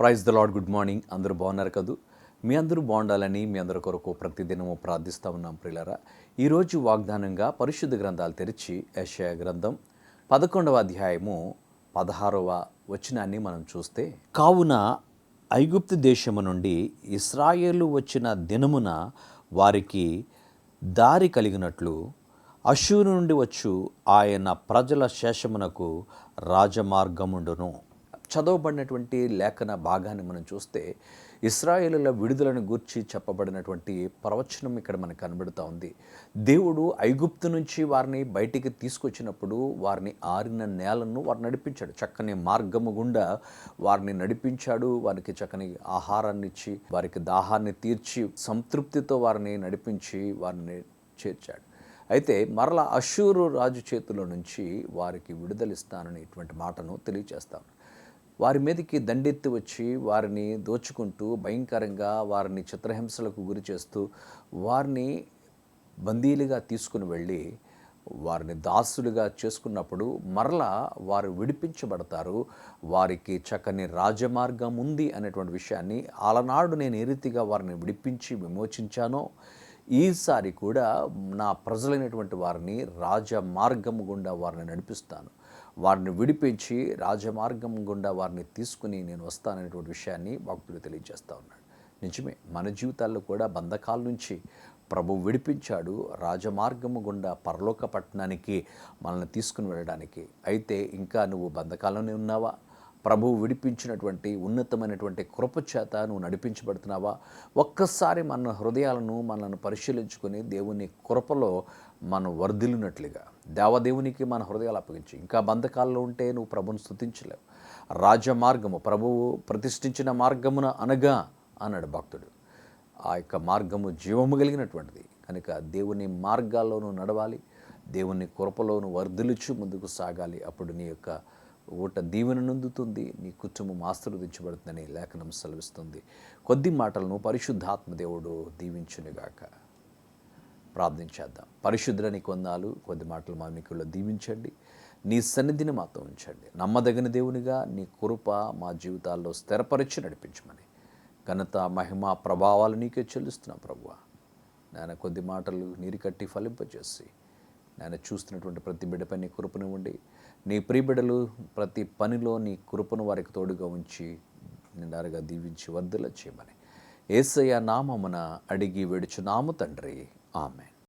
Praise the Lord good morning. అందరూ బాగున్నారు కదూ? మీ అందరూ బాగుండాలని మీ అందరి కొరకు ప్రతిదినము ప్రార్థిస్తూ ఉన్నాం ప్రియులరా. ఈరోజు వాగ్దానంగా పరిశుద్ధ గ్రంథాలు తెరిచి యషయ గ్రంథం పదకొండవ అధ్యాయము పదహారవ వచనాన్ని మనం చూస్తే కావున ఐగుప్తు దేశము నుండి ఇస్రాయేలు వచ్చిన దినమున వారికి దారి కలిగినట్లు అశూరు నుండి వచ్చు ఆయన ప్రజల శేషమునకు రాజమార్గముండును. చదవబడినటువంటి లేఖన భాగాన్ని మనం చూస్తే ఇస్రాయేలుల విడుదలను గూర్చి చెప్పబడినటువంటి ప్రవచనం ఇక్కడ మనకు కనబడుతూ ఉంది. దేవుడు ఐగుప్తు నుంచి వారిని బయటికి తీసుకొచ్చినప్పుడు వారిని ఆరిన నేలను వారు నడిపించాడు. చక్కని మార్గము గుండా వారిని నడిపించాడు. వారికి చక్కని ఆహారాన్ని ఇచ్చి వారికి దాహాన్ని తీర్చి సంతృప్తితో వారిని నడిపించి వారిని చేర్చాడు. అయితే మరలా అశూరు రాజు చేతిలో నుంచి వారికి విడుదలిస్తానని ఇటువంటి మాటను తెలియజేస్తాను వారి మీదకి దండెత్తి వచ్చి వారిని దోచుకుంటూ భయంకరంగా వారిని చిత్రహింసలకు గురి చేస్తూ వారిని బందీలుగా తీసుకుని వెళ్ళి వారిని దాసులుగా చేసుకున్నప్పుడు మరలా వారు విడిపించబడతారు. వారికి చక్కని రాజమార్గం ఉంది అనేటువంటి విషయాన్ని ఆలనాడు నేను ఏ రీతిగా వారిని విడిపించి విమోచించానో ఈసారి కూడా నా ప్రజలైనటువంటి వారిని రాజమార్గం గుండా వారిని నడిపిస్తాను. వారిని విడిపించి రాజమార్గం గుండా వారిని తీసుకుని నేను వస్తాననేటువంటి విషయాన్ని భక్తుడు తెలియజేస్తూ ఉన్నాడు. నిజమే మన జీవితాల్లో కూడా బంధకాల నుంచి ప్రభు విడిపించాడు రాజమార్గము గుండా పరలోక పట్టణానికి మనల్ని తీసుకుని వెళ్ళడానికి. అయితే ఇంకా నువ్వు బంధకాలంలోనే ఉన్నావా? ప్రభువు విడిపించినటువంటి ఉన్నతమైనటువంటి కృపచేత నువ్వు నడిపించబడుతున్నావా? ఒక్కసారి మన హృదయాలను మనల్ని పరిశీలించుకొని దేవుని కృపలో మనం వర్ధిల్లినట్లుగా దేవదేవునికి మన హృదయాలు అప్పగించి. ఇంకా బంధకాల్లో ఉంటే నువ్వు ప్రభుని స్థుతించలేవు రాజమార్గము ప్రభువు ప్రతిష్ఠించిన మార్గమున అనగా అన్నాడు భక్తుడు. ఆ యొక్క మార్గము జీవము కలిగినటువంటిది. కనుక దేవుని మార్గాల్లోనూ నడవాలి. దేవుని కృపలోను వర్ధిల్చుచు ముందుకు సాగాలి. అప్పుడు నీ యొక్క ఊట దీవెన నందుతుంది. నీ కుటుంబం ఆశీర్వదించబడుతుందని లేఖనం సెలవిస్తుంది. కొద్ది మాటలను పరిశుద్ధాత్మ దేవుడు దీవించునుగాక. ప్రార్థించేద్దాం. పరిశుద్ధులని కొందాలు కొద్ది మాటలు మా మీకుల్లో దీవించండి. నీ సన్నిధిని మాతో ఉంచండి. నమ్మదగిన దేవునిగా నీ కృప మా జీవితాల్లో స్థిరపరిచి నడిపించమని. ఘనత మహిమ ప్రభావాలు నీకే చెల్లిస్తున్నా ప్రభువ. నాయన కొద్ది మాటలు నీరు కట్టి ఫలింపజేసి నాయన చూస్తున్నటువంటి ప్రతి బిడ్డపై నీ కృపనివ్వండి నీ ప్రియబిడ్డలు ప్రతి పనిలో నీ కృపను వారికి తోడుగా ఉంచి నిండారుగా దీవించి వర్ధల చేయమని ఏసయ్య నామమున అడిగి వేడుచున్నాము తండ్రి. Amen.